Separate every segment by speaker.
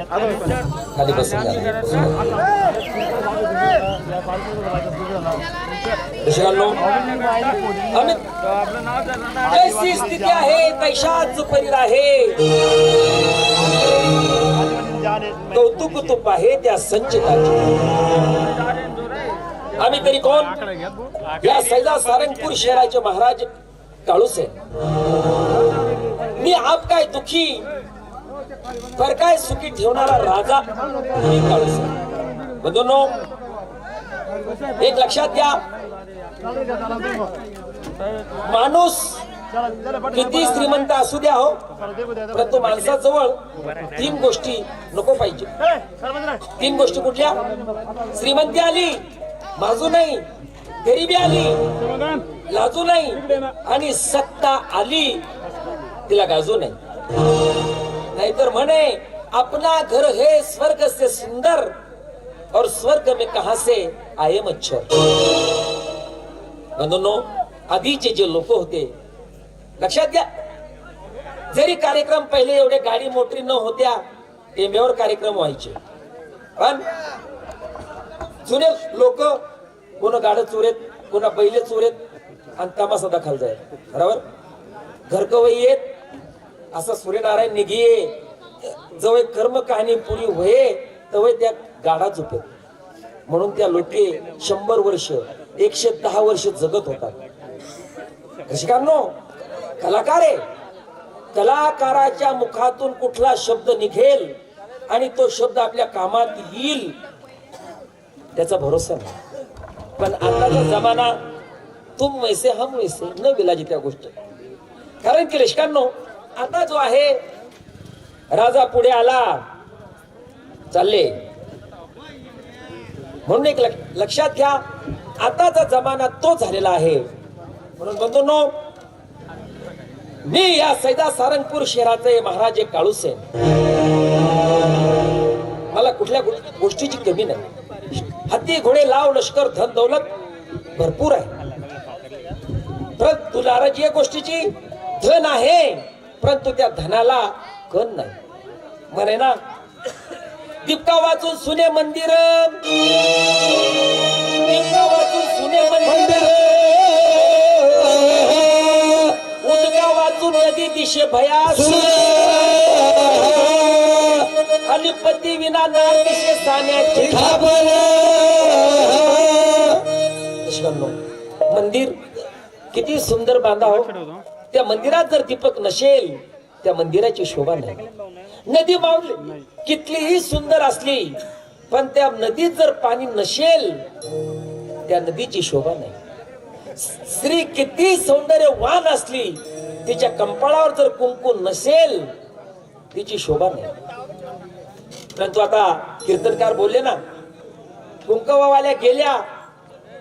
Speaker 1: खाली बसून स्थिती आहे पैशाच परीर आहे कौतुक तुप आहे त्या संचिताचे आम्ही तरी कोण? या सैजा सारंगपूर शहराचे महाराज काळूस आहे मी आप काय दुखी तर काय सुखी ठेवणारा राजा मी काळूस आहे. बंधूंनो एक लक्षात घ्या. माणूस किती श्रीमंत असू द्या हो परंतु माणसाजवळ तीन गोष्टी नको पाहिजे. तीन गोष्टी कुठल्या? श्रीमंती आली बाजू नाही गरिबी आली लाजू नाही आणि सत्ता आली तिला गाजू नाही. नाहीतर म्हणे अपना घर हे स्वर्ग से सुंदर. और स्वर्ग में कहा से आये मच्छर? बंधूंनो आधीचे जे लोक होते लक्षात घ्या जरी कार्यक्रम पहिले एवढे गाडी मोटरी न होत्या टेंब्यावर कार्यक्रम व्हायचे. पण जुने लोक कोण गाड चोरेत कोणा बैले चोरेत आणि तमासा दाखल जाय. बरोबर? घरकवई येत असा सूर्यनारायण निघिये. जवळ कर्म कहाणी पुरी होये तवय त्या गाडा झोपेत. म्हणून त्या लोके शंभर वर्ष एकशे दहा वर्ष जगत होतात. रसिकांनो कलाकार आहे. कलाकाराच्या मुखातून कुठला शब्द निघेल आणि तो शब्द आपल्या कामात येईल त्याचा भरोसा नाही. पण आताचा जमाना तुम वैसे हम वैसे न विलाजी त्या गोष्ट. कारण की लेशकांनो आता जो आहे राजा पुढे आला. चालले. म्हणून एक लक्षात घ्या आताचा जमाना तो झालेला आहे. म्हणून बंधूंनो मी या सैदा सारंगपूर शहराचे महाराज एक काळूस आहे मला कुठल्या गोष्टीची कमी नाही. हत्ती घोडे लाव लष्कर धन दौलत भरपूर आहे. तुला राजी या गोष्टीची धन आहे. परंतु त्या धनाला कण नाही. म्हणे ना दीपका वाचून सुने मंदिर. दीपका वाचून सुने मंदिर. उदका वाचून नदी दिशे भयास. आणि पती विना नार दिशे साण्याची मंदिर किती सुंदर बांधा हो. त्या मंदिरात जर दीपक नसेल त्या मंदिराची शोभा नाही. नदी मावली कितलीही सुंदर असली पण त्या नदीत जर पाणी नसेल त्या नदीची शोभा नाही. स्त्री किती सौंदर्यवान असली तिच्या कंपाळावर जर कुंकू नसेल तिची शोभा नाही. परंतु आता कीर्तनकार बोलले ना कुंकवावाल्या गेल्या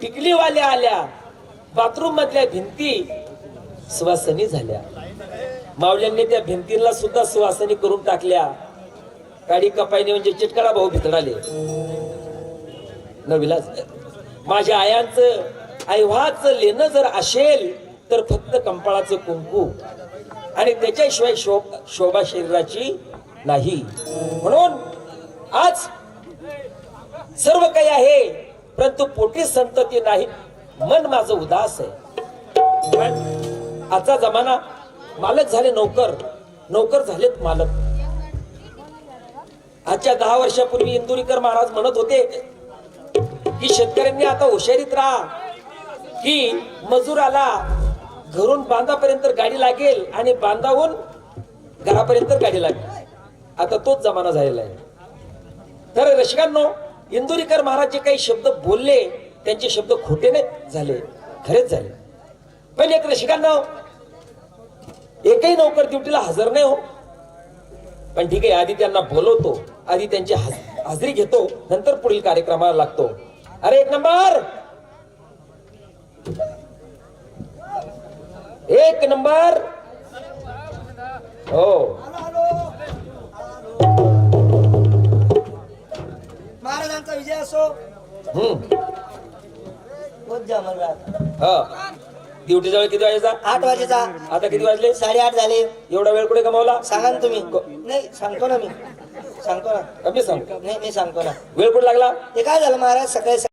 Speaker 1: टिकलीवाल्या आल्या बाथरूम मधल्या भिंती सुवासनी झाल्या. मावल्यांनी त्या भिंतींना सुद्धा सुवासनी करून टाकल्या. काडी कपाईने म्हणजे चिटकडा भाऊ भितडाले. नविला माझ्या आयांचं ऐव्हाचं लेणं जर असेल तर फक्त कंपाळाचं कुंकू. आणि त्याच्याशिवाय शोभ शोभा शरीराची नाही. म्हणून आज सर्व काही आहे परंतु पोटी संतती नाही. मन माझं उदास आहे. आजचा जमाना मालक झाले नोकर. नोकर झालेत मालक. आजच्या दहा वर्षापूर्वी इंदुरीकर महाराज म्हणत होते की शेतकऱ्यांनी आता हुशारीत राहा की मजुराला घरून बांधापर्यंत गाडी लागेल आणि बांधाहून घरापर्यंत गाडी लागेल. आता तोच जमाना झालेला आहे. तर रसिकांनो इंदुरीकर महाराज जे काही शब्द बोलले त्यांचे शब्द खोटे नाहीत झाले खरेच झाले. पण एक रसिकांना एकही नोकर ड्युटीला हजर नाही हो. पण ठीक आहे आधी त्यांना बोलवतो. आधी त्यांची हज- हाजरी घेतो. नंतर पुढील कार्यक्रमाला लागतो. अरे एक नंबर! एक नंबर! हो.
Speaker 2: महाराजांचा विजय असो.
Speaker 1: हम्म. हा. ड्युटी जवळ किती वाजायचा
Speaker 2: आठ वाजेचा.
Speaker 1: आता किती वाजले?
Speaker 2: साडेआठ झाले.
Speaker 1: एवढा वेळ कुठे कमावला?
Speaker 2: सांगा ना तुम्ही. नाही सांगतो ना मी. सांगतो ना.
Speaker 1: कमी सांगू.
Speaker 2: नाही मी सांगतो ना.
Speaker 1: वेळ कुठं लागला?
Speaker 2: ते काय झालं महाराज? सकाळी